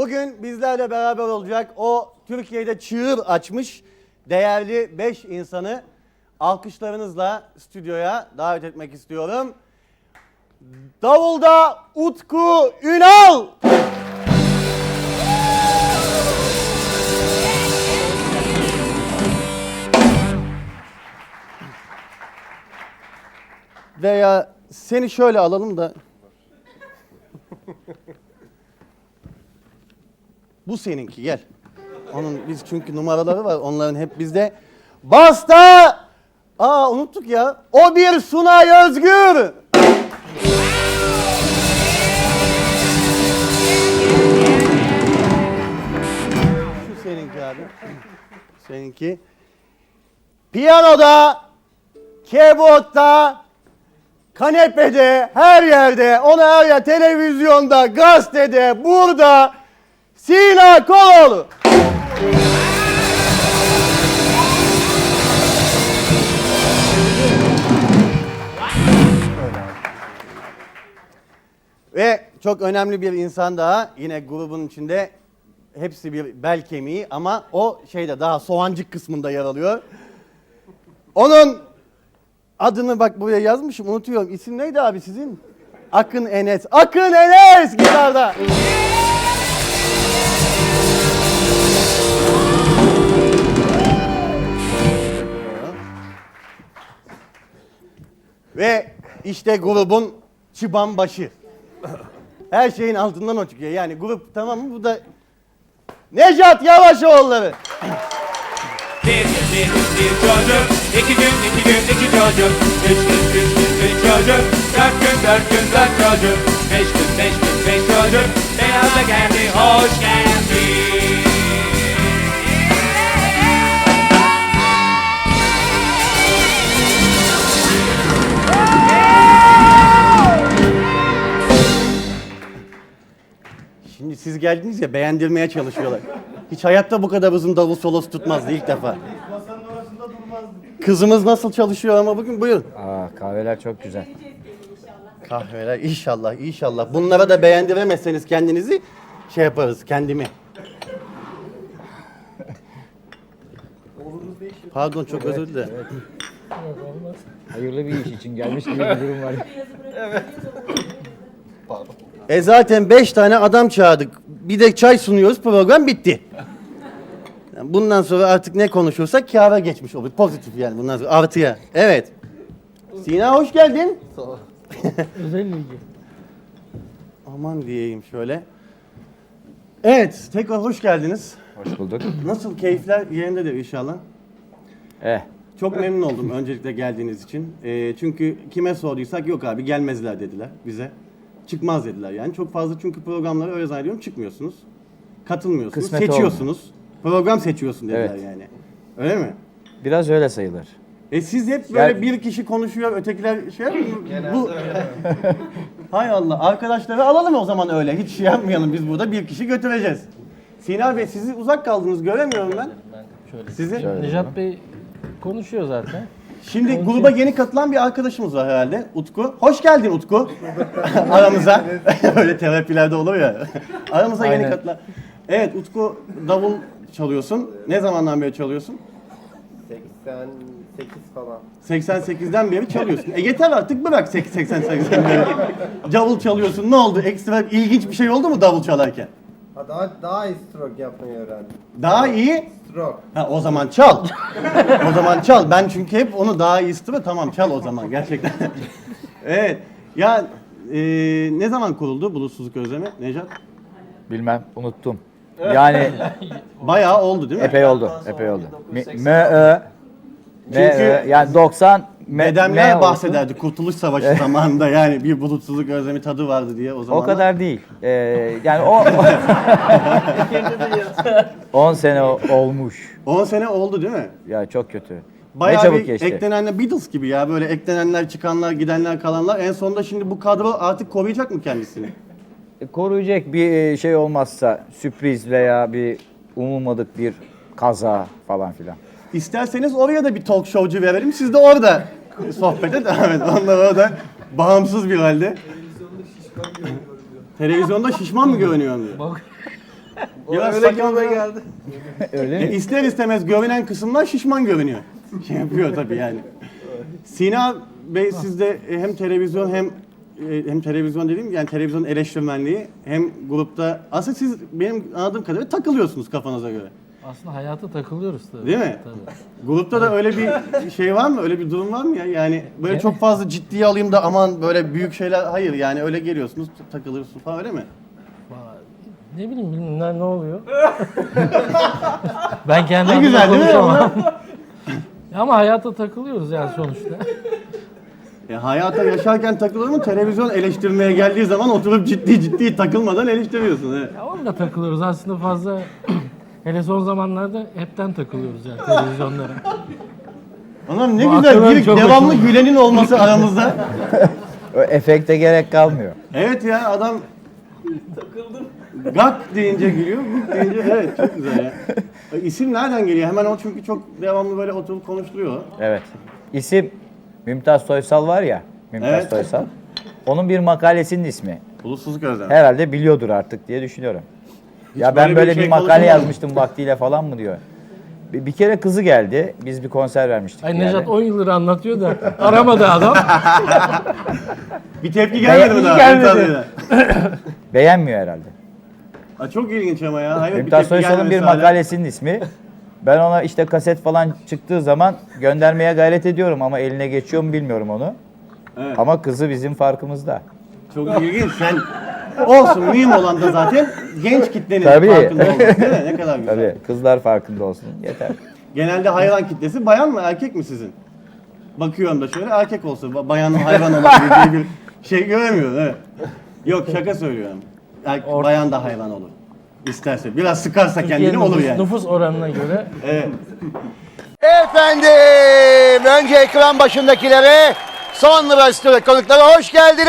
Bugün bizlerle beraber olacak o Türkiye'de çığır açmış değerli 5 insanı alkışlarınızla stüdyoya davet etmek istiyorum. Davulda Utku Ünal. Veya seni şöyle alalım da Bu seninki gel. Onun biz çünkü numaraları var onların hep bizde. Basta! Aa unuttuk ya. O bir Sunay Özgür. Şu seninki abi. Seninki. Piyanoda, keyboardda, kanepede, her yerde, onu her yer, televizyonda, gazetede, burada Sina Koloğlu. Ve çok önemli bir insan daha yine grubun içinde hepsi bir bel kemiği ama o şeyde daha soğancık kısmında yer alıyor. Onun adını bak buraya yazmışım unutuyorum. İsim neydi abi sizin? Akın Enes. Akın Enes gitarda. Ve işte grubun çıban başı. Her şeyin altından o çıkıyor. Yani grup tamam mı? Bu da Nejat Yavaşoğulları. Bir bir bir çocuk iki gün iki gün iki çocuk Üç gün üç gün üç çocuk Dört gün dört gün dört çocuk Beş gün beş gün beş çocuk Beyaz da geldi hoş geldi siz geldiniz ya beğendirmeye çalışıyorlar. Hiç hayatta bu kadar uzun davul solosu tutmazdı ilk defa. Kızımız nasıl çalışıyor ama bugün buyurun. Aa, kahveler çok güzel. Kahveler inşallah inşallah. Bunlara da beğendiremezseniz kendinizi şey yaparız kendimi. Pardon çok özür dilerim. Hayırlı bir iş için gelmiş gibi bir durum var. E zaten 5 tane adam çağırdık. Bir de çay sunuyoruz program bitti. Yani bundan sonra artık ne konuşursak kâra geçmiş olur. Pozitif yani bundan sonra artıya. Evet. Sina hoş geldin. Özel bilgi. Aman diyeyim şöyle. Evet tekrar hoş geldiniz. Hoş bulduk. Nasıl keyifler yerindedir inşallah. Eh, Çok memnun oldum öncelikle geldiğiniz için. Ee, çünkü kime sorduysak yok abi gelmezler dediler bize. Çıkmaz dediler yani. Çok fazla çünkü programlara öyle zannediyorum çıkmıyorsunuz. Katılmıyorsunuz. Kısmet seçiyorsunuz. Program seçiyorsun dediler Evet. yani. Öyle mi? biraz öyle sayılır. E siz hep böyle Gel- bir kişi konuşuyor, ötekiler şey? Bu... Hay Allah. Arkadaşları alalım o zaman öyle. Hiç şey yapmayalım. Biz burada bir kişi götüreceğiz. Sina Bey sizi uzak kaldınız. Göremiyorum ben. Şöyle. Sizi. Şöyle. Nejat Bey konuşuyor zaten. Şimdi gruba yeni katılan bir arkadaşımız var herhalde. Utku. Hoş geldin Utku. Aramıza. Öyle terapilerde olur ya. Aramıza yeni Aynen. katılan. Evet Utku davul çalıyorsun. Ne zamandan beri çalıyorsun? 88 falan. 88'den beri çalıyorsun. E yeter artık bırak 88'den beri. Davul çalıyorsun. Ne oldu? Ekstra ilginç bir şey oldu mu davul çalarken? Ha daha daha iyi stroke yapmayı öğrendim. Daha iyi. Stroke. Ha o zaman çal. o zaman çal. Ben çünkü hep onu daha iyi istiyorum. Tamam çal o zaman gerçekten. evet. Ya e, ne zaman kuruldu bulutsuzluk özlemi Necat? Bilmem, unuttum. Yani Bayağı oldu değil mi? epey oldu, epey oldu. Mi- M, Ö, M, Çünkü Ö, yani 90 M, Dedemler M oldu. bahsederdi Kurtuluş Savaşı zamanında yani bir bulutsuzluk özlemi tadı vardı diye o zaman. O kadar değil. Ee, yani o 10 sene olmuş. 10 sene oldu değil mi? Ya çok kötü. Bayağı ne çabuk bir geçti. eklenenler Beatles gibi ya böyle eklenenler çıkanlar gidenler kalanlar en sonunda şimdi bu kadro artık koruyacak mı kendisini? E, Koruyacak bir e, şey olmazsa sürpriz veya bir umulmadık bir kaza falan filan. İsterseniz oraya da bir talk showcu verelim. Siz de orada sohbete devam edin. Onlar orada bağımsız bir halde. Televizyonda şişman mı görünüyor diyor. Biraz öyle sakal gibime biraz- geldi. Öyle E, mi? ister istemez görünen kısımlar şişman görünüyor. Şey yapıyor tabii yani. Sina Bey sizde e, hem televizyon hem e, hem televizyon dediğim yani televizyon eleştirmenliği hem grupta aslında siz benim anladığım kadarıyla takılıyorsunuz kafanıza göre. Aslında hayata takılıyoruz tabii. Değil mi? Tabii. Grupta da öyle bir şey var mı? Öyle bir durum var mı ya? Yani böyle çok fazla ciddiye alayım da aman böyle büyük şeyler hayır yani öyle geliyorsunuz takılıyorsunuz falan öyle mi? Vay, Ne bileyim bilmem ne, ne oluyor. ben kendi Ne adıma güzel değil mi? konuşamam. Ama hayata takılıyoruz yani sonuçta. E, hayata yaşarken takılır mı? Televizyon eleştirmeye geldiği zaman oturup ciddi ciddi takılmadan eleştiriyorsun. Evet. Ya onunla takılıyoruz aslında fazla. Hele son zamanlarda hepten takılıyoruz yani televizyonlara. Anam ne Bu güzel bir çok devamlı hoşuma- gülenin olması aramızda. O efekte gerek kalmıyor. Evet ya adam takıldım. Gak deyince gülüyor, guk deyince evet çok güzel ya. İsim nereden geliyor? Hemen o çünkü çok devamlı böyle oturup konuşturuyor. Evet. İsim Mümtaz Soysal var ya. Mümtaz Evet. Soysal. Onun bir makalesinin ismi. Bulutsuzluk özlemi. Herhalde biliyordur artık diye düşünüyorum. Ya ben böyle bir şey bir makale yazmıştım vaktiyle falan mı diyor. Bir, bir kere kızı geldi. Biz bir konser vermiştik. Ay. Nejat 10 yıldır anlatıyor da aramadı adam. Bir tepki gelmedi mi daha? gelmedi. Beğenmiyor herhalde. Ha, çok ilginç ama ya. Hayır, Mümtaz tepki Soysal'ın bir makalesinin ismi. Ben ona işte kaset falan çıktığı zaman göndermeye gayret ediyorum ama eline geçiyor mu bilmiyorum onu. Evet. Ama kızı bizim farkımızda. Çok ilginç. Sen olsun mühim olan da zaten genç kitlenin Tabii. farkında olması değil mi? Ne kadar güzel. Tabii kızlar farkında olsun yeter. Genelde hayvan kitlesi bayan mı erkek mi sizin? Bakıyorum da şöyle erkek olsa ba- bayanın hayvan olabileceği bir şey göremiyorum. Evet. Yok şaka söylüyorum. Er, bayan da hayvan olur. İsterse. Biraz sıkarsa kendini Türkiye'nin olur nüfus, yani. nüfus oranına göre Evet. Efendim, önce ekran başındakilere, sonra stüdyo konuklara hoş geldiniz.